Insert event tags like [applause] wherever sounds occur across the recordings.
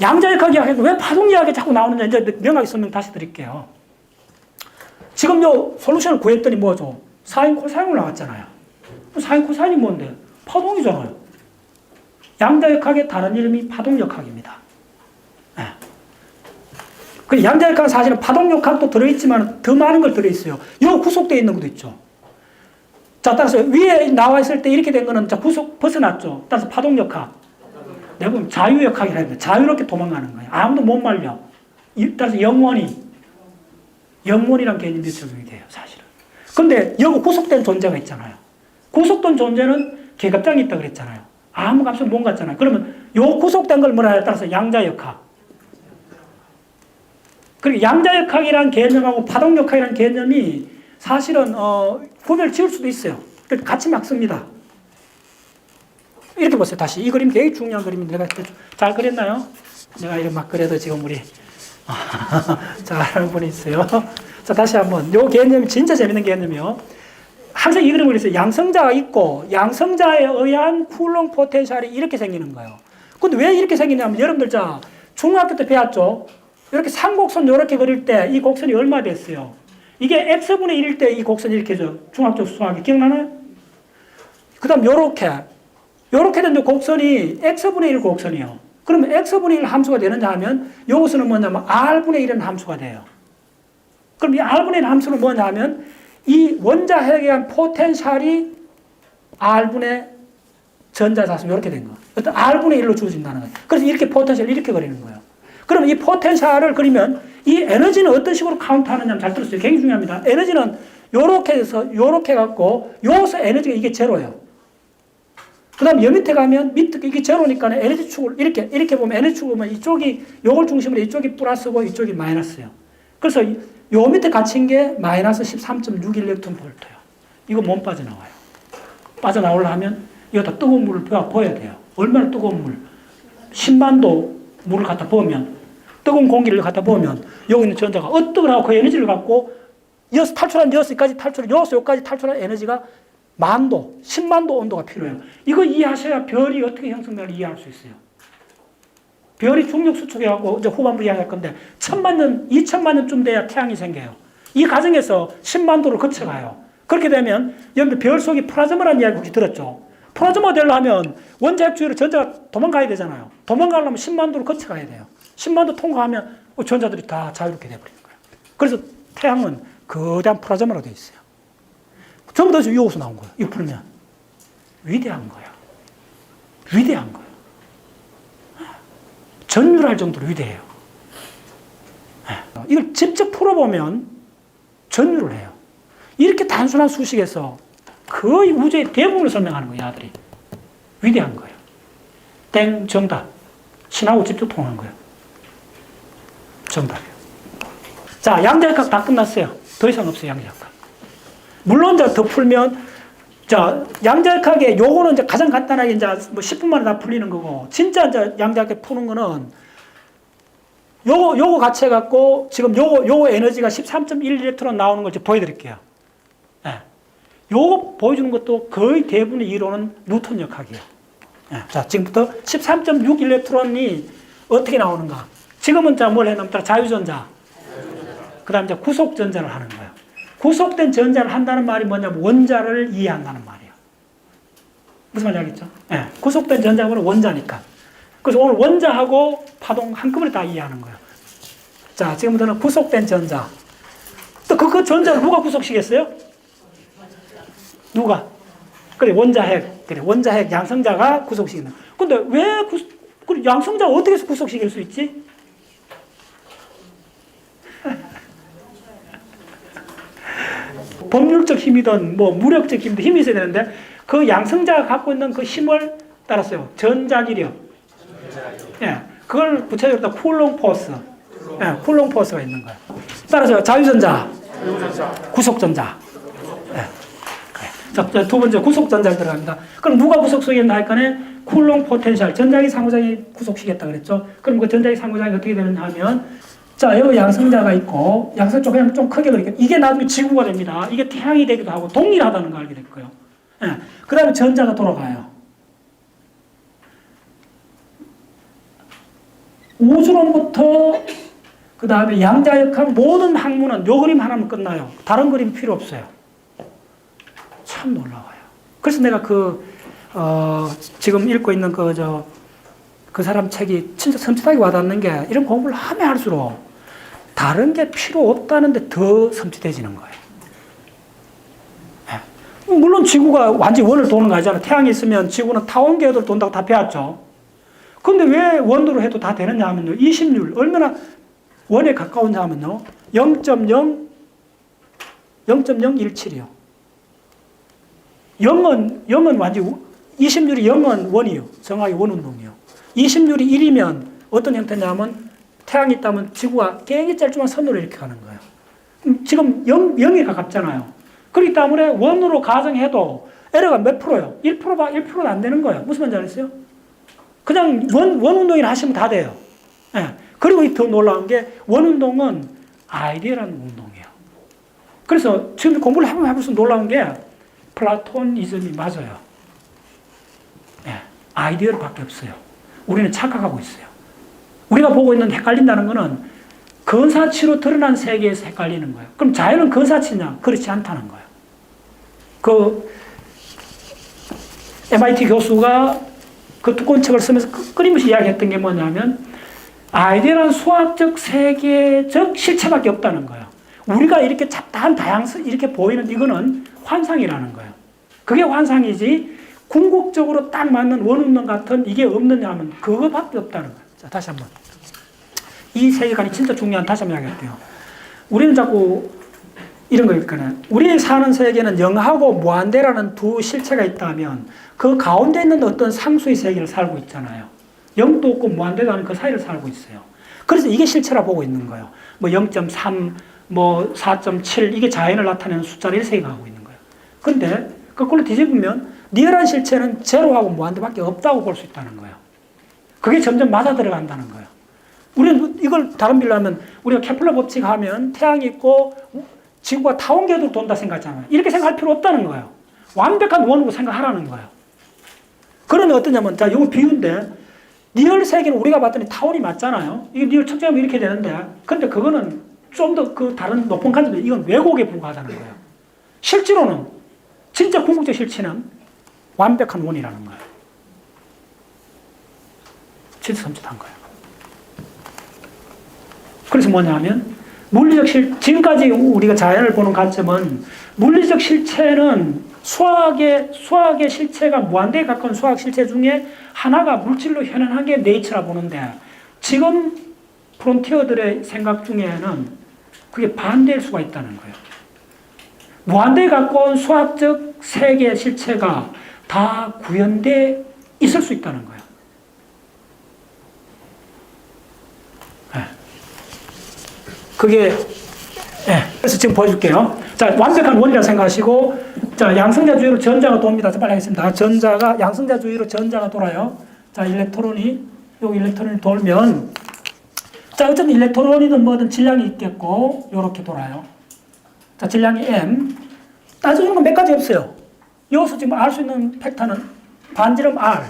양자역학 이야기가 왜 파동 이야기 자꾸 나오느냐 이제 명확히 설명 다시 드릴게요. 지금 요 솔루션을 구했더니 뭐죠? 사인 코사인으로 나왔잖아요. 사인 코사인이 뭔데? 파동이잖아요. 양자역학의 다른 이름이 파동역학입니다. 예. 그 양자역학은 사실은 파동역학도 들어있지만 더 많은 걸 들어있어요. 요 구속되어 있는 것도 있죠. 자, 따라서 위에 나와 있을 때 이렇게 된 거는 자, 구속 벗어났죠. 따라서 파동역학. 내가 보면 자유역학이라 합니다. 자유롭게 도망가는 거예요. 아무도 못 말려. 이- 따라서 영원히, 영원이란 개념이 적용이 돼요, 사실은. 근데 여기 구속된 존재가 있잖아요. 구속된 존재는 계급장이 있다 그랬잖아요. 아무 값을 못 갖잖아요. 그러면 요 구속된 걸 뭐라 해야 따라서 양자역학. 그리고 양자역학이란 개념하고 파동역학이란 개념이 사실은 어, 구별 지을 수도 있어요. 같이 막 씁니다. 이렇게 보세요. 다시 이 그림 되게 중요한 그림인데 내가 잘 그렸나요? 내가 이렇게 막 그려도 지금 우리 [laughs] 잘하는 분이 있어요. 자 다시 한번 요 개념이 진짜 재밌는 개념이요. 항상 이 그림을 그렸어요. 양성자가 있고 양성자에 의한 쿨롱 포텐셜이 이렇게 생기는 거예요. 근데 왜 이렇게 생기냐면 여러분들 자 중학교 때 배웠죠. 이렇게 삼곡선 이렇게 그릴 때 이 곡선이 얼마 됐어요? 이게 x분의 1일 때 이 곡선이 이렇게 죠 중학교 수학이 기억나나요? 그 다음 요렇게 요렇게 된 곡선이 x분의 1 곡선이요. 그러면 x분의 1 함수가 되느냐 하면 요것은 뭐냐면 r분의 1은 함수가 돼요. 그럼 이 r분의 1 함수는 뭐냐 하면 이 원자핵에 의한 포텐셜이 r분의 전자사수 이렇게 된 거. 어떤 r분의 1로 주어진다는 거예요. 그래서 이렇게 포텐셜 이렇게 그리는 거예요. 그러면 이 포텐셜을 그리면 이 에너지는 어떤 식으로 카운트 하느냐 잘 들었어요. 굉장히 중요합니다. 에너지는 요렇게 해서 요렇게 갖고 요서 에너지가 이게 제로예요. 그 다음 여 밑에 가면 밑에 이게 제로니까 에너지 축을 이렇게 이렇게 보면 에너지 축을 보면 이쪽이 요걸 중심으로 이쪽이 플러스고 이쪽이 마이너스예요. 그래서 요 밑에 갇힌 게 마이너스 13.6일렉트론 볼트예요. 이거 못 빠져나와요. 빠져나오려 하면 이거 다 뜨거운 물을 부어야 돼요. 얼마나 뜨거운 물? 10만 도 물을 갖다 부으면 뜨거운 공기를 갖다 부으면 여기 있는 전자가 어떻게 하고 그 에너지를 갖고 여기서 탈출한 여기까지 탈출, 여기서 여기까지 탈출한 에너지가 만도, 10만도 온도가 필요해요. 이거 이해하셔야 별이 어떻게 형성되는지 이해할 수 있어요. 별이 중력 수축해갖고 이제 후반부 이야기할 건데 천만 년, 이천만 년쯤 돼야 태양이 생겨요. 이 과정에서 10만 도를 거쳐가요. 그렇게 되면 여러분 별 속에 플라즈마라는 이야기 혹시 들었죠? 플라즈마 되려면 원자핵 주위로 전자가 도망가야 되잖아요. 도망가려면 10만 도를 거쳐가야 돼요. 10만 도 통과하면 전자들이 다 자유롭게 돼버리는 거예요. 그래서 태양은 거대한 플라즈마로 되어 있어요. 전부 다 여기서 나온 거예요. 이거 풀면. 위대한 거예요. 위대한 거예요. 전율할 정도로 위대해요. 예. 이걸 직접 풀어보면 전율을 해요. 이렇게 단순한 수식에서 거의 우주의 대부분을 설명하는 거예요, 아들이. 위대한 거예요. 땡, 정답. 신하고 직접 통한 거예요. 정답이에요. 자, 양자역학 다 끝났어요. 더 이상 없어요, 양자역학. 물론 더 풀면 자, 양자역학의 요거는 이제 가장 간단하게 이제 뭐 10분 만에 다 풀리는 거고 진짜 이제 양자역학 푸는 거는 요거 요거 같이 해 갖고 지금 요거 요거 에너지가 13.1일렉트론 나오는 걸 보여 드릴게요. 예. 요거 보여주는 것도 거의 대부분의 이론은 뉴턴 역학이에요. 예. 자, 지금부터 13.6 일렉트론이 어떻게 나오는가? 지금은 자뭘 해놓다 자유전자. 그 다음 이제 구속전자를 하는 거예요. 구속된 전자를 한다는 말이 뭐냐면 원자를 이해한다는 말이에요. 무슨 말인지 알겠죠? 예. 구속된 전자는 원자니까. 그래서 오늘 원자하고 파동 한꺼번에 다 이해하는 거예요. 자, 지금부터는 구속된 전자. 또 그, 그 전자를 누가 구속시켰어요? 누가? 그래, 원자핵. 그래, 원자핵 양성자가 구속시키는. 근데 왜 구, 그래, 양성자가 어떻게 해서 구속시킬 수 있지? 법률적 힘이든 뭐 무력적 힘이든 힘이 있어야 되는데 그 양성자가 갖고 있는 그 힘을 따랐어요. 전자기력. 예. 그걸 구체적으로 쿨롱 포스. 예, 쿨롱 포스가 있는 거예요. 따라서 자유전자, 구속전자. 예. 자, 자두 번째 구속전자를 들어갑니다. 그럼 누가 구속시켰나 할 거네? 쿨롱 포텐셜, 전자기 상호작용이 구속시켰다 그랬죠? 그럼 그 전자기 상호작용이 어떻게 되느냐 하면 자, 여기 양성자가 있고, 양성 쪽 그냥 좀 크게 그릴게요. 이게 나중에 지구가 됩니다. 이게 태양이 되기도 하고, 동일하다는 걸 알게 될 거예요. 예. 그 다음에 전자가 돌아가요. 우주론부터 그 다음에 양자 역학 모든 학문은 요 그림 하나면 끝나요. 다른 그림 필요 없어요. 참 놀라워요. 그래서 내가 그, 어, 지금 읽고 있는 그, 저, 그 사람 책이 진짜 섬찟하게 와닿는 게 이런 공부를 하면 할수록 다른 게 필요 없다는데 더 섬찟해지는 거예요. 예. 물론 지구가 완전히 원을 도는 거 아니잖아요. 태양이 있으면 지구는 타원궤도를 돈다고 다 배웠죠. 근데 왜 원으로 해도 다 되느냐 하면요. 20률, 얼마나 원에 가까우냐 하면요. 0.0, 0.017이요. 0은, 0은 완전, 20률이 0은 원이요. 정확히 원운동이요. 20률이 1이면 어떤 형태냐면 태양이 있다면 지구가 굉장히 짧지만 선으로 이렇게 가는 거예요. 음, 지금 0, 0에 가깝잖아요. 그렇기 때문에 원으로 가정해도 에러가 몇 프로요? 1%가 1%도 안 되는 거예요. 무슨 말인지 알겠어요? 그냥 원, 원 운동이나 하시면 다 돼요. 예. 그리고 이더 놀라운 게 원 운동은 아이디어라는 운동이에요. 그래서 지금 공부를 해보면 해볼수록 놀라운 게 플라토니즘이 맞아요. 예. 아이디어를 밖에 없어요. 우리는 착각하고 있어요. 우리가 보고 있는 헷갈린다는 거는 근사치로 드러난 세계에서 헷갈리는 거예요. 그럼 자연은 근사치냐? 그렇지 않다는 거예요. 그 MIT 교수가 그 두꺼운 책을 쓰면서 그 끊임없이 이야기했던 게 뭐냐면 아이디어는 수학적 세계적 실체밖에 없다는 거예요. 우리가 이렇게 잡다한 다양성 이렇게 보이는 이거는 환상이라는 거예요. 그게 환상이지 궁극적으로 딱 맞는 원운동 같은 이게 없느냐 하면 그거밖에 없다는 거예요. 자, 다시 한번. 이 세계관이 진짜 중요한 다시 한번 이야기할게요. 우리는 자꾸 이런 거 있거든요. 우리 사는 세계는 영하고 무한대라는 두 실체가 있다면 그 가운데 있는 어떤 상수의 세계를 살고 있잖아요. 영도 없고 무한대도 아닌 그 사이를 살고 있어요. 그래서 이게 실체라 보고 있는 거예요. 뭐 0.3, 뭐 4.7 이게 자연을 나타내는 숫자를 생각하고 있는 거예요. 근데 거꾸로 뒤집으면 리얼한 실체는 제로하고 무한대밖에 없다고 볼 수 있다는 거예요. 그게 점점 맞아 들어간다는 거예요. 우리는 이걸 다른 빌로 하면 우리가 케플러 법칙 하면 태양이 있고 지구가 타원 궤도로 돈다 생각하잖아요. 이렇게 생각할 필요 없다는 거예요. 완벽한 원으로 생각하라는 거예요. 그러면 어떠냐면, 자, 이거 비유인데, 리얼 세계는 우리가 봤더니 타원이 맞잖아요. 이게 리얼 측정하면 이렇게 되는데, 근데 그거는 좀 더 그 다른 높은 관점에 이건 왜곡에 불과하다는 거예요. 실제로는, 진짜 궁극적 실체는 완벽한 원이라는 거예요. 진짜 섬찟한 거예요. 그래서 뭐냐면, 물리적 실, 지금까지 우리가 자연을 보는 관점은 물리적 실체는 수학의, 수학의 실체가 무한대에 가까운 수학 실체 중에 하나가 물질로 현현한 게 네이처라 보는데 지금 프론티어들의 생각 중에는 그게 반대일 수가 있다는 거예요. 무한대에 가까운 수학적 세계 실체가 다 구현돼 있을 수 있다는 거예요. 네. 그게 예. 그래서 지금 보여줄게요. 자, 완벽한 원이라 생각하시고, 자, 양성자주의로 전자가 돕니다. 자, 빨리 하겠습니다. 전자가, 양성자주의로 전자가 돌아요. 자, 일렉트론이, 요 일렉트론이 돌면, 자, 어쨌든 일렉트론이든 뭐든 질량이 있겠고, 요렇게 돌아요. 자, 질량이 M. 따져주는 건 몇 가지 없어요. 여기서 지금 알 수 있는 팩터는 반지름 R,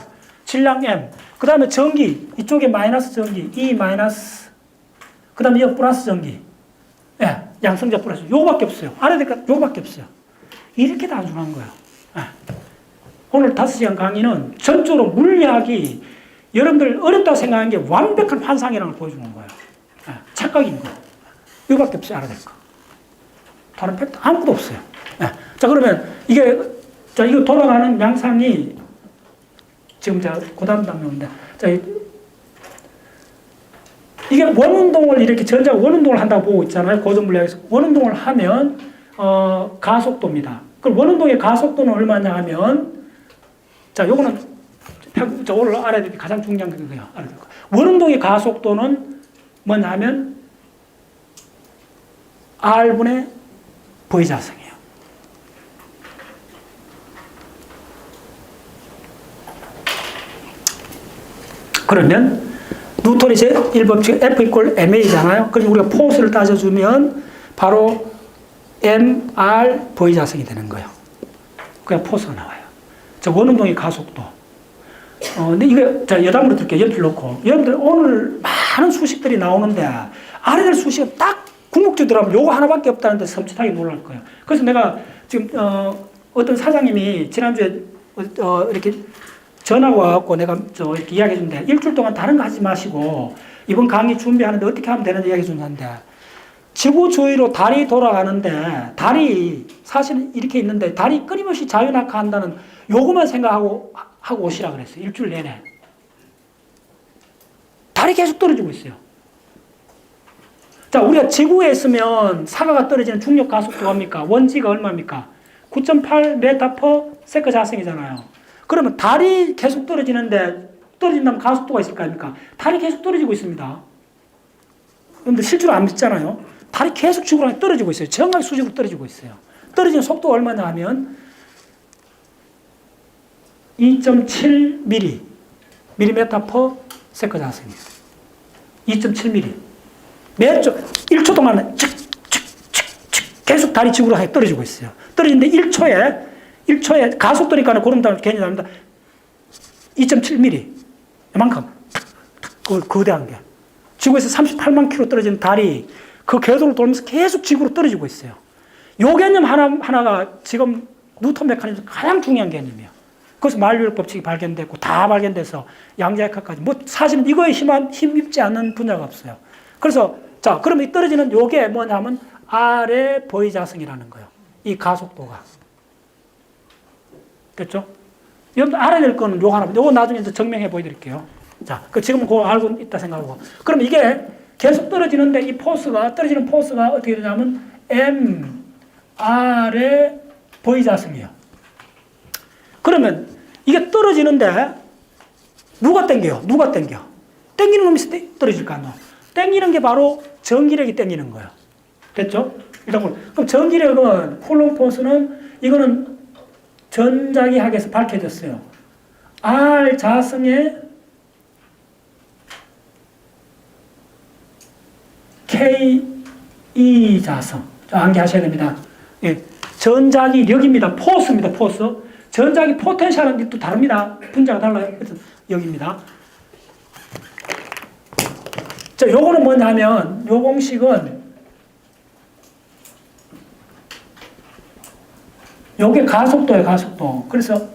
질량 M, 그 다음에 전기, 이쪽에 마이너스 전기, E 마이너스, 그 다음에 여기 플러스 전기. 예, 양성자 플러스. 요거밖에 없어요. 될까? 요거밖에 없어요. 이렇게 단순한 거예요. 예. 오늘 다섯 시간 강의는 전적으로 물리학이 여러분들 어렵다고 생각하는 게 완벽한 환상이라는 걸 보여주는 거예요. 예, 착각인 거. 요거밖에 없어요. 거. 다른 팩트 아무것도 없어요. 예. 자, 그러면 이게, 자, 이거 돌아가는 양상이 지금 제가 고단 단명인데, 자, 이 이게 원운동을 이렇게 전자가 원운동을 한다고 보고 있잖아요. 고전 물리학에서. 원운동을 하면, 어, 가속도입니다. 그럼 원운동의 가속도는 얼마냐 하면, 자, 요거는, 편- 저 오늘 알아야 될 게 가장 중요한 거예요. 알아야 될 거. 원운동의 가속도는 뭐냐 하면, R분의 V자성이에요. 그러면, 뉴턴이 제 1법칙 F 이퀄 ma잖아요. 그럼 우리가 포스를 따져주면 바로 mr v 자성이 되는 거예요. 그냥 포스가 나와요. 자, 원운동의 가속도. 어, 근데 이거, 자, 여담으로 들게요. 연필 놓고. 여러분들 오늘 막 많은 수식들이 나오는데 알아낼 수식은 딱 궁극주 들어가면 요거 하나밖에 없다는데 섬찟하게 놀랄 거예요. 그래서 내가 지금 어, 어떤 사장님이 지난주에 어, 어, 이렇게 전화가 와갖고 내가 저 이렇게 이야기해 준대. 일주일 동안 다른 거 하지 마시고 이번 강의 준비하는데 어떻게 하면 되는지 이야기해 준다는데 지구 주위로 달이 돌아가는데 달이 사실은 이렇게 있는데 달이 끊임없이 자유낙하한다는 요거만 생각하고 하고 오시라 그랬어요. 일주일 내내. 달이 계속 떨어지고 있어요. 자, 우리가 지구에 있으면 사과가 떨어지는 중력 가속도가 뭡니까? 원지가 얼마입니까? 9.8 메타 퍼 세컨 자승이잖아요. 그러면 달이 계속 떨어지는데 떨어진다면 가속도가 있을 거 아닙니까? 달이 계속 떨어지고 있습니다. 그런데 실제로 안 믿잖아요. 달이 계속 향해 떨어지고 있어요. 정확히 수직으로 떨어지고 있어요. 떨어지는 속도가 얼마냐 하면 2.7mm, 밀리메타 퍼 세컨 자승이에요. 2.7mm. 매초 1초 동안 칙칙칙칙 계속 달이 지구로 떨어지고 있어요. 떨어지는데 1초에 1초에 가속도니까 그런 단어 괜히 나옵니다. 2.7mm. 이만큼 그 거대한 게. 지구에서 38만 킬로 떨어진 달이 그 궤도를 돌면서 계속 지구로 떨어지고 있어요. 요 개념 하나, 하나가 지금 뉴턴 메커니즘 가장 중요한 개념이에요. 그래서 만류력 법칙이 발견됐고 다 발견돼서 양자역학까지 뭐 사실은 이거에 힘, 힘입지 않는 분야가 없어요. 그래서 자 그러면 이 떨어지는 요게 뭐냐면 아래 보이자성이라는 거예요. 이 가속도가 됐죠? 여러분 알아야 될 거는 요거 하나. 요거 나중에 이제 증명해 보여드릴게요. 자, 그 지금 그거 알고 있다 생각하고. 그럼 이게 계속 떨어지는데 이 포스가 떨어지는 포스가 어떻게 되냐면 M R의 보이자성이에요. 그러면 이게 떨어지는데 누가 땡겨요? 누가 땡겨? 땡기는 놈이 땡- 떨어질 거 아니야? 땡기는 게 바로 전기력이 땡기는 거예요. 됐죠? 뭐, 그럼 전기력은 콜롬 포스는 이거는 전자기 학에서 밝혀졌어요. R 자성의 K E 자성. 암기하셔야 됩니다. 예. 전자기력입니다. 포스입니다. 포스. 전자기 포텐셜은 또 다릅니다. 분자가 달라요. 그래서 여기입니다. 자, 요거는 뭐냐면 요 공식은 요게 가속도예요, 가속도. 그래서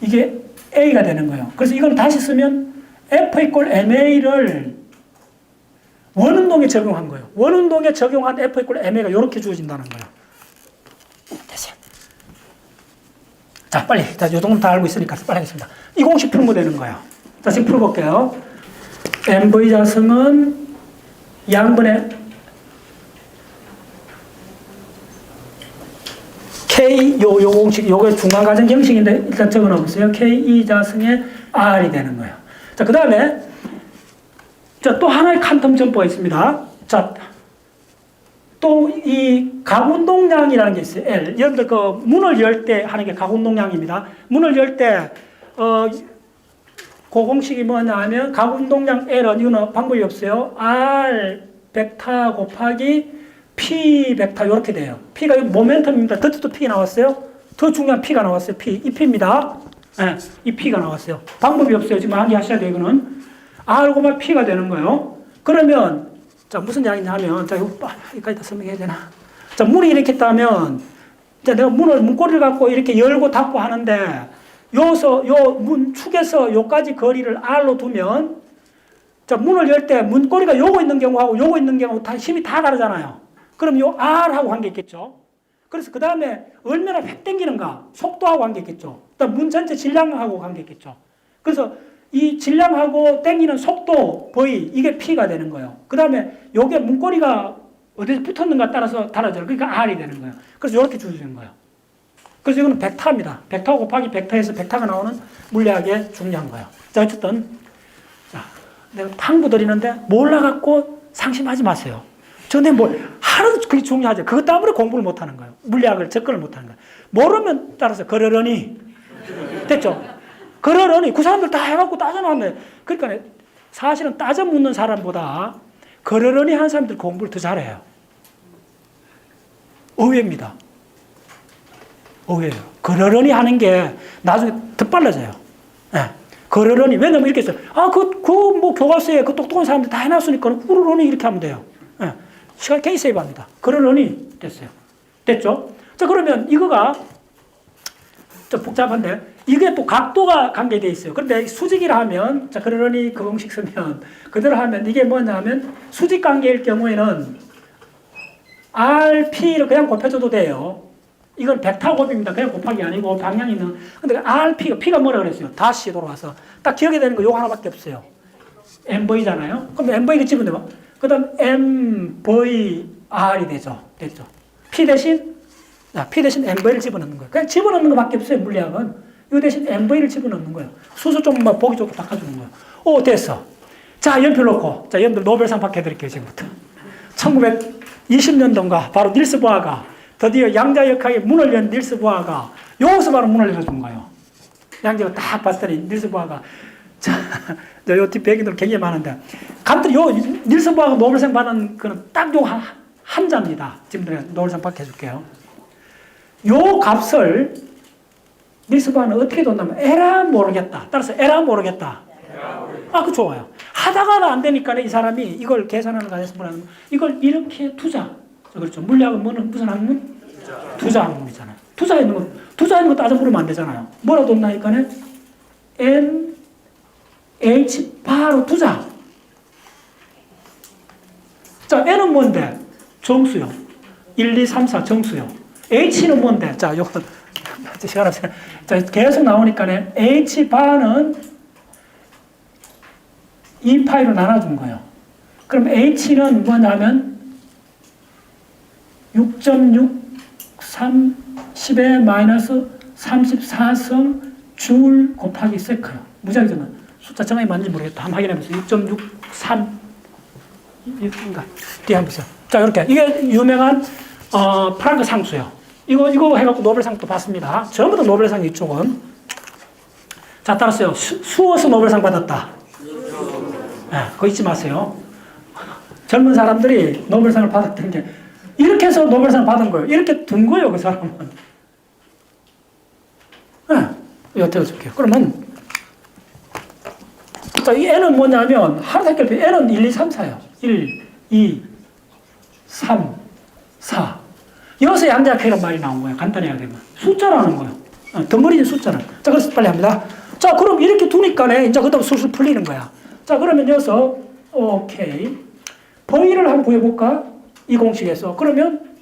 이게 A가 되는 거예요. 그래서 이걸 다시 쓰면 F 이퀄 MA를 원운동에 적용한 거예요. 원운동에 적용한 F 이퀄 MA가 이렇게 주어진다는 거예요. 됐어요. 자, 빨리. 자, 요 정도 다 알고 있으니까 빨리 하겠습니다. 이 공식 풀면 되는 거예요. 자, 지금 풀어볼게요. MV 자성은 양분의 K 요, 요 공식, 요게 중간 과정 형식인데 일단 적어 놓으세요. K E 자승의 R이 되는 거예요. 자, 그 다음에 자, 또 하나의 칸텀 점포가 있습니다. 자, 또이 가운동량이라는 게 있어요. L. 여러분들 그 문을 열 때 하는 게 가운동량입니다. 문을 열 때, 어, 그 공식이 뭐냐 하면 가운동량 L은 이거는 방법이 없어요. R 벡터 곱하기 P 벡터 이렇게 돼요. P가 모멘텀입니다. 더트도 P 나왔어요. 더 중요한 P가 나왔어요. P. 이 P입니다. 예, 이 P가 나왔어요. 방법이 없어요. 지금 암기하셔야 돼요. 이거는. R고만 P가 되는 거예요. 그러면 자 무슨 이야기냐 하면 자 이거 빠- 여기까지 다 설명해야 되나? 자 문이 이렇게 있다면 자 내가 문을 문고리를 갖고 이렇게 열고 닫고 하는데 요서 요 문 축에서 요까지 거리를 R로 두면 자 문을 열 때 문고리가 요거 있는 경우하고 요거 있는 경우 다 힘이 다 다르잖아요. 그럼 요 R하고 관계 있겠죠. 그래서 그 다음에 얼마나 획 당기는가 속도하고 관계 있겠죠. 그다음 문 전체 질량하고 관계 있겠죠. 그래서 이 질량하고 땡기는 속도 V 이게 P가 되는 거예요. 그 다음에 요게 문고리가 어디서 붙었는가 따라서 달라져요. 그러니까 R이 되는 거예요. 그래서 이렇게 주어지는 거예요. 그래서 이거는 벡터입니다. 벡터 곱하기 벡터에서 벡터가 나오는 물리학의 중요한 거예요. 자 어쨌든 자 내가 탕부 드리는데 몰라갖고 상심하지 마세요. 저는 뭐 하나도 그게 중요하죠. 그것 때문에 공부를 못하는 거예요. 물리학을 접근을 못하는 거예요. 모르면 따라서 그러려니 됐죠? 그러려니 그 사람들 다 해갖고 따져나왔네. 그러니까 사실은 따져 묻는 사람보다 그러려니 한 사람들 공부를 더 잘해요. 의외입니다. 의외예요. 그러려니 하는 게 나중에 더 빨라져요. 예. 그러려니 왜냐면 이렇게 했어요. 아, 그, 그, 뭐, 교과서에 그 똑똑한 사람들 다 해놨으니까, 그러려니 이렇게 하면 돼요. 예. 시간 괜히 세이브 합니다. 그러려니 됐어요. 됐죠? 자, 그러면 이거가 좀 복잡한데, 이게 또 각도가 관계되어 있어요. 그런데 수직이라 하면, 자, 그러려니 그 공식 쓰면, 그대로 하면 이게 뭐냐면, 수직 관계일 경우에는 RP를 그냥 곱해줘도 돼요. 이건 벡터 곱입니다. 그냥 곱하기 아니고 방향이 있는. 근데 RP가, P가 뭐라 그랬어요? 다시 돌아와서. 딱 기억이 되는 거 요거 하나밖에 없어요. MV잖아요. 그럼 MV가 집어넣으면, 그 다음 MVR이 되죠. 됐죠. P 대신, 자, P 대신 MV를 집어넣는 거예요. 그냥 집어넣는 것밖에 없어요, 물리학은. 이 대신 MV를 집어넣는 거예요. 수소 좀 뭐 보기 좋게 바꿔주는 거예요. 오, 됐어. 자, 연필 놓고. 자, 여러분들 노벨상 받게드릴게요, 지금부터. 1920년도인가, 바로 닐스 보아가 드디어 양자역학의 문을 연 닐스 보아가 여기서 바로 문을 열어준 거예요. 양자를 딱 봤더니 닐스 보아가 자, [laughs] 요 뒷배경들 굉장히 많은데 간단히 요 보아가 노벨상 받은 그는 딱요 한, 한 자입니다. 지금 내가 노벨상 받게 해줄게요. 요 값을 닐스 보아는 어떻게 뒀냐면 에라 모르겠다. 따라서 에라 모르겠다. 아, 그 좋아요. 하다가 안 되니까 이 사람이 이걸 계산하는 과정에서 뭐냐면 이걸 이렇게 투자. 그렇죠. 물리학은 뭐는 무슨 학문? 투자 학문이잖아요. 투자 있는 거, 투자 있는 거 따져 물으면 안 되잖아요. 뭐라 뒀나니까는 N, H, 바로 투자. 자, N은 뭔데? 정수요. 1, 2, 3, 4 정수요. H는 뭔데? 자, 요건 시간 없어요. 자, 계속 나오니까는 H 바는 2파이로 나눠준 거예요. 그럼 H는 뭐냐면 6.63 10의 마이너스 34성 줄 곱하기 세크요. 무작위잖아. 숫자 정확히 맞는지 모르겠다. 한번 확인해 보세요. 6.63 인가 뒤에 한번 보세요. 자 이렇게 이게 유명한 어, 프랑크 상수요. 이거 이거 해갖고 노벨상도 받습니다. 전부 다 노벨상 이쪽은. 자 따라서요. 수, 수어서 노벨상 받았다. 네, 그거 잊지 마세요. 젊은 사람들이 노벨상을 받았던 게 이렇게 해서 노벨상을 받은 거예요. 이렇게 둔 거예요, 그 사람은. 네, 여태 줄게요. 그러면 자, 이 n은 뭐냐면 하루 색깔표 n은 1, 2, 3, 4예요. 1, 2, 3, 4. 여기서 양자역학이란 말이 나온 거예요. 하게 되면. 숫자라는 거예요. 어, 덩어리는 숫자는. 자, 그래서 빨리 합니다. 자, 그럼 이렇게 두니까네. 이제 그다음 술술 풀리는 거야. 자, 그러면 여기서, 오케이. V를 한번 구해볼까? 이 공식에서. 그러면,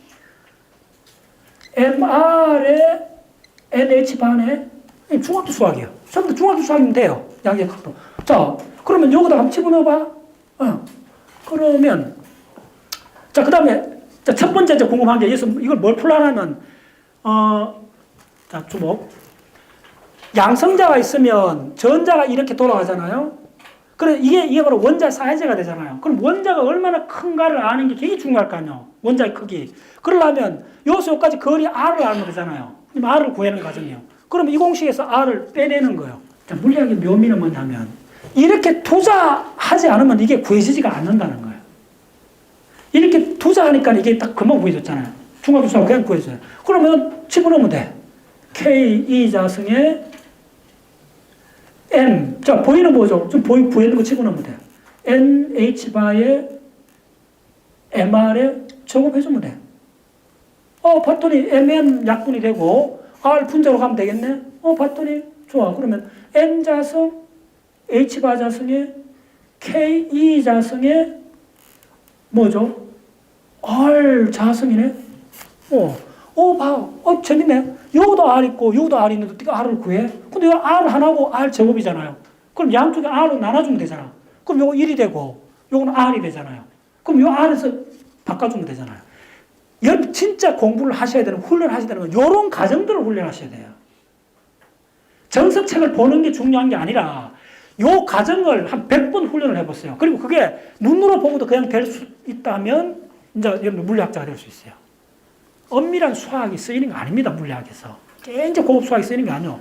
MR의 NH반에, 중학교 수학이에요. 전부 다 중학교 수학이면 돼요. 양력학도. 자, 그러면 여기다 한번 집어넣어봐. 어. 그러면, 자, 그 다음에, 자, 첫 번째 이제 궁금한 게, 여기서 이걸 뭘 풀라냐면, 어, 자, 주목. 양성자가 있으면 전자가 이렇게 돌아가잖아요. 그래 이게 이게 바로 원자 사이즈가 되잖아요. 그럼 원자가 얼마나 큰가를 아는 게 굉장히 중요할 거 아니에요. 원자의 크기. 그러려면 요소 요까지 거리 r을 알면 되잖아요. 그럼 r을 구하는 과정이에요. 그럼 이 공식에서 r을 빼내는 거예요. 자, 물리학의 묘미는 뭐냐면 이렇게 투자하지 않으면 이게 구해지지가 않는다는 거예요. 이렇게 투자하니까 이게 딱 금방 구해졌잖아요. 수학 그냥 구해져요. 그러면 집어넣으면 돼. K 이 자승의 N. 자, 보이는 뭐죠? 좀 보이, 보이는 거 집어넣으면 돼. NH 바에 MR에 적업해주면 돼. 어, 봤더니 MN 약분이 되고, R 분자로 가면 되겠네? 어, 봤더니, 좋아. 그러면 N 자승, H 바 자승에 K E 자승에 뭐죠? R 자승이네? 어, 어, 봐. 어, 재밌네. 요거도 R 있고, 요거도 R 있는데 어떻게 R을 구해? 근데 이거 R 하나고 R 제곱이잖아요. 그럼 양쪽에 R로 나눠주면 되잖아. 그럼 요거 1이 되고, 요거는 R이 되잖아요. 그럼 요 R에서 바꿔주면 되잖아요. 진짜 공부를 하셔야 되는, 훈련하셔야 되는 건 요런 과정들을 훈련하셔야 돼요. 정석책을 보는 게 중요한 게 아니라, 요 과정을 한 100번 훈련을 해보세요. 그리고 그게 눈으로 보고도 그냥 될 수 있다면, 이제 여러분 물리학자가 될 수 있어요. 엄밀한 수학이 쓰이는 거 아닙니다, 물리학에서. 굉장히 고급 수학이 쓰이는 게 아니에요.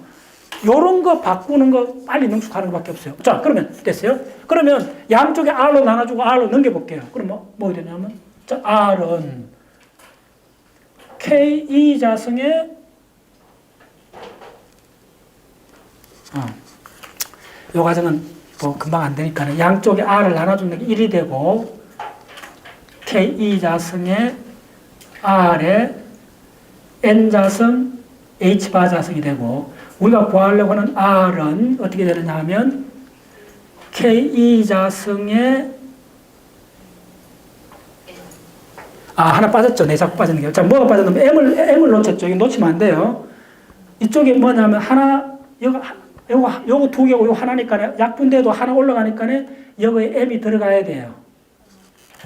요런 거 바꾸는 거 빨리 능숙하는 것밖에 없어요. 자, 그러면 됐어요? 그러면 양쪽에 R로 나눠주고 R로 넘겨볼게요. 그럼 뭐, 뭐 되냐면, 자, R은 K2 자승의, 어. 요 과정은 뭐 금방 안 되니까 양쪽에 R을 나눠주는 게 1이 되고 K 자승에 R에 N 자승 H 바 자승이 되고 우리가 구하려고 하는 R은 어떻게 되느냐 하면 K 자승에 아 하나 빠졌죠. 네 자꾸 빠지는 게. 자 뭐가 빠졌냐면 M을 M을 놓쳤죠. 이거 놓치면 안 돼요. 이쪽에 뭐냐면 하나 하- 요거 하- 요거 두 개고 요 하나니까 약분돼도 하나 올라가니까 여기에 M이 들어가야 돼요.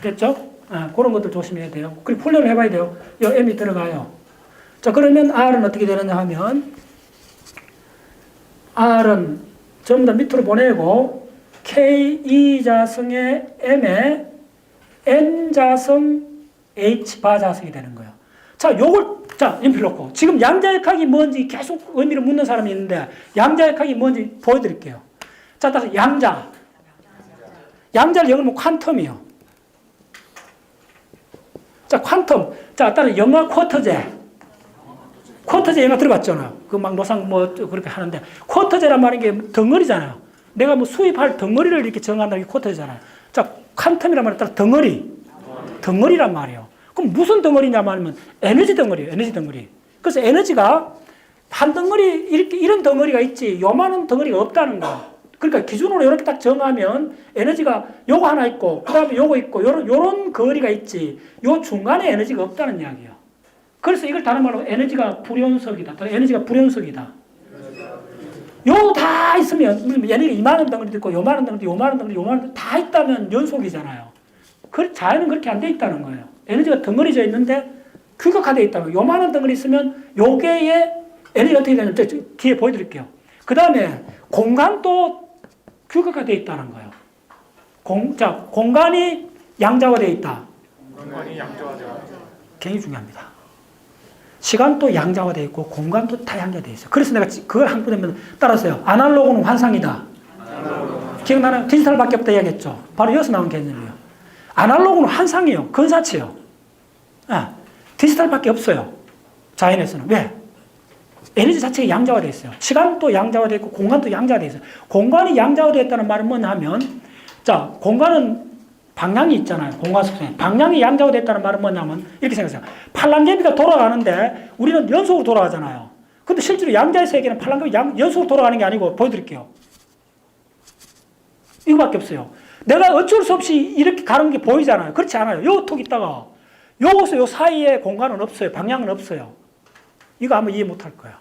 됐죠? 아, 그런 것들 조심해야 돼요. 그리고 훈련을 해봐야 돼요. 요 M이 들어가요. 자 그러면 R은 어떻게 되느냐 하면 R은 전부 다 밑으로 보내고 K 2자승의 M에 N자승 H 바자승이 되는 거예요. 자, 요걸 자, 놓고 지금 양자역학이 뭔지 계속 의미를 묻는 사람이 있는데 양자역학이 뭔지 보여드릴게요. 자, 따라서 양자. 양자를 영어로 퀀텀이요. 자, 퀀텀. 자, 따라서 영어 쿼터제. 쿼터제 영화 들어봤잖아요. 그 막 노상 뭐 그렇게 하는데 쿼터제란 말인 게 덩어리잖아요. 내가 뭐 수입할 덩어리를 이렇게 정한다는 게 쿼터제잖아요. 자, 퀀텀이란 말은 따라 덩어리. 덩어리란 말이에요. 그럼 무슨 덩어리냐 말하면 에너지 덩어리예요. 에너지 덩어리. 그래서 에너지가 한 덩어리 이렇게 이런 덩어리가 있지 요만한 덩어리가 없다는 거야. 그러니까 기준으로 이렇게 딱 정하면 에너지가 요거 하나 있고 그다음에 요거 있고 요런 요런 거리가 있지. 요 중간에 에너지가 없다는 이야기예요. 그래서 이걸 다른 말로 에너지가 불연속이다. 또 에너지가 불연속이다. 요 다 있으면 에너지가 이만한 덩어리도 있고 요만한 덩어리도 요만한 덩어리 요만한 덩어리 다 있다면 연속이잖아요. 그 자연은 그렇게 안 돼 있다는 거예요. 에너지가 덩어리져 있는데 규격화되어 거예요. 요만한 덩어리 있으면 요게의 에너지 어떻게 저 뒤에 보여드릴게요. 그 다음에 공간도 규격화되어 있다는 거예요. 공, 자, 공간이 양자화되어 있다. 공간이 양자화되어 굉장히 중요합니다. 시간도 양자화되어 있고 공간도 다 양자되어 있어요. 그래서 내가 지- 그걸 한번 보면 따라서요. 아날로그는 환상이다. 기억나나요? 디지털밖에 없다 이야기했죠. 바로 여기서 나온 개념이에요. 아날로그는 환상이에요. 근사치예요. 아, 디지털밖에 없어요. 자연에서는. 왜? 에너지 자체가 양자화되어 있어요. 시간도 양자화되어 있고 공간도 양자화되어 있어요. 공간이 양자화되어 있다는 말은 뭐냐 하면 자, 공간은 방향이 있잖아요. 공간 속성에. 방향이 양자화됐다는 말은 뭐냐면 이렇게 생각하세요. 팔랑개비가 돌아가는데 우리는 연속으로 돌아가잖아요. 근데 실제로 양자의 세계는 팔랑개비 양, 연속으로 돌아가는 게 아니고 보여드릴게요. 이거밖에 없어요. 내가 어쩔 수 없이 이렇게 가는 게 보이잖아요. 그렇지 않아요. 요톡 있다가 요것서 요 사이에 공간은 없어요. 방향은 없어요. 이거 아마 이해 못할 거야.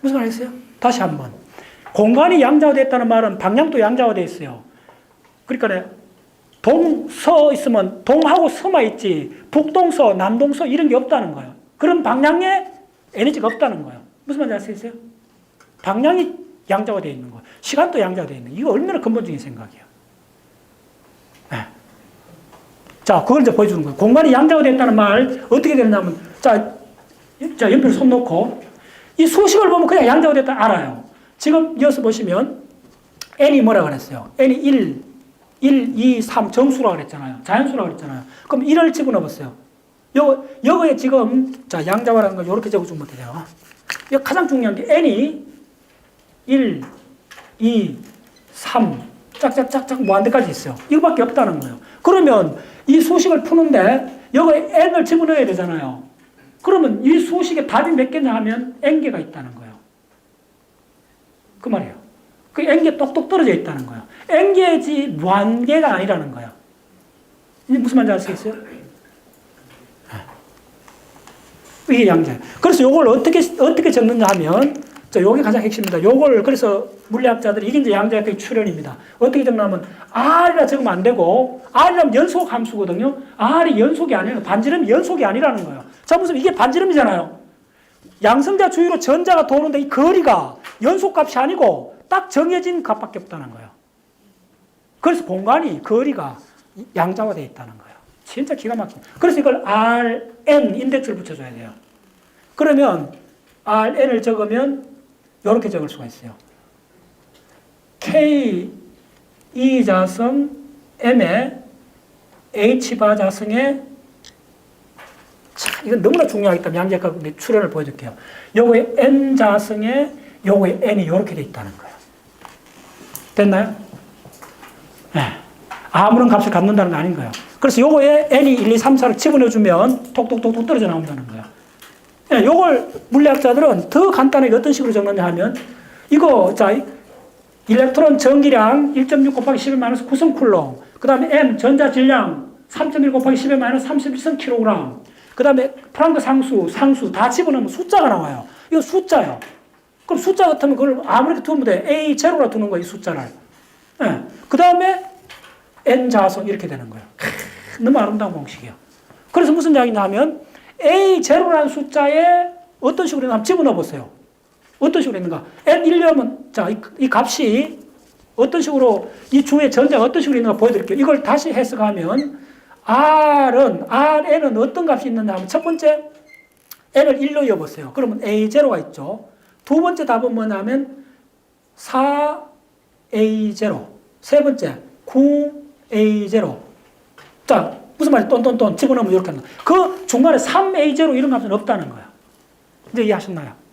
무슨 말이겠어요? 다시 한 번. 공간이 양자화됐다는 말은 방향도 양자화되어 있어요. 그러니까 동, 서 있으면 동하고 서만 있지 북동서, 남동서 이런 게 없다는 거예요. 그런 방향에 에너지가 없다는 거예요. 무슨 말인지 알수 있어요? 방향이 양자화되어 있는 거예요. 시간도 양자화되어 있는 거예요. 이거 얼마나 근본적인 생각이에요. 네. 자, 그걸 이제 보여주는 거예요. 공간이 양자화됐다는 말 어떻게 되냐면 자, 자 연필 손 놓고 이 수식을 보면 그냥 양자화됐다 알아요. 지금 이어서 보시면 n이 뭐라 그랬어요? n이 1, 1, 2, 3 정수라고 그랬잖아요. 자연수라고 그랬잖아요. 그럼 1을 집어넣어 보세요. 요, 요거에 지금, 자, 양자화라는 걸 이렇게 적어주면 돼요. 이 가장 중요한 게 n이 1, 2, 3, 짝짝짝짝 뭐한 데까지 있어요. 이거밖에 없다는 거예요. 그러면 이 수식을 푸는데 여기에 n을 집어넣어야 되잖아요. 그러면 이 수식의 답이 몇 개냐 하면 n개가 있다는 거예요. 그 말이에요. 그 n개 똑똑 떨어져 있다는 거예요. n개지 무한개가 아니라는 거예요. 이게 무슨 말인지 아시겠어요? 이게 양자예요. 그래서 요걸 어떻게, 어떻게 적느냐 하면, 자, 요게 가장 핵심입니다. 요걸, 그래서 물리학자들이, 이게 이제 양자역학의 출현입니다. 어떻게 적냐면, R이라 적으면 안 되고, R이라면 연속 함수거든요. R이 연속이 아니에요. 반지름이 연속이 아니라는 거예요. 자, 무슨 이게 반지름이잖아요. 양성자 주위로 전자가 도는데 이 거리가 연속값이 아니고 딱 정해진 값밖에 없다는 거예요. 그래서 공간이, 거리가 양자화되어 있다는 거예요. 진짜 기가 막힙니다. 그래서 이걸 Rn 인덱스를 붙여줘야 돼요. 그러면 Rn을 적으면 이렇게 적을 수가 있어요. K 2자승 M에 H 바자승에 자, 이건 너무나 중요하기 때문에 양자역학 출현을 보여줄게요. 요거에 N 자승에 요거에 N이 이렇게 돼 있다는 거예요. 됐나요? 네. 아무런 값을 갖는다는 거 아닌 거예요. 그래서 요거에 n이 1, 2, 3, 4를 집어넣어주면 톡톡톡톡 떨어져 나온다는 거예요. 예, 요걸 물리학자들은 더 간단하게 어떤 식으로 적느냐 하면 이거 자 이- 일렉트론 전기량 1.6 곱하기 10의 마이너스 9성 쿨롱 그 다음에 m 전자 질량 3.1 곱하기 10의 마이너스 31성 킬로그램 그 다음에 프랑크 상수 상수 다 집어넣으면 숫자가 나와요. 이거 숫자예요. 그럼 숫자 같으면 그걸 아무렇게 두면 돼. A 제로라 두는 거예요, 이 숫자를. 예. 그 다음에 n 자선 이렇게 되는 거예요. 크, 너무 아름다운 공식이에요. 그래서 무슨 이야기냐 하면 A 제로라는 숫자에 어떤 식으로 있나 집어넣어 보세요. 어떤 식으로 있는가? n 1려면 자, 이, 이 값이 어떤 식으로 이 중에 전자가 어떤 식으로 있는가 보여드릴게요. 이걸 다시 해석하면 R은 Rn은 어떤 값이 있느냐 하면 첫 번째 n을 1로 이어보세요. 그러면 A0가 있죠. 두 번째 답은 뭐냐면 4A0. 세 번째 9A0. 자, 무슨 말이 똔똔똔 집어넣으면 이렇게 거예요. 그 중간에 3A0 이런 값은 없다는 거예요. 이제 이해하셨나요?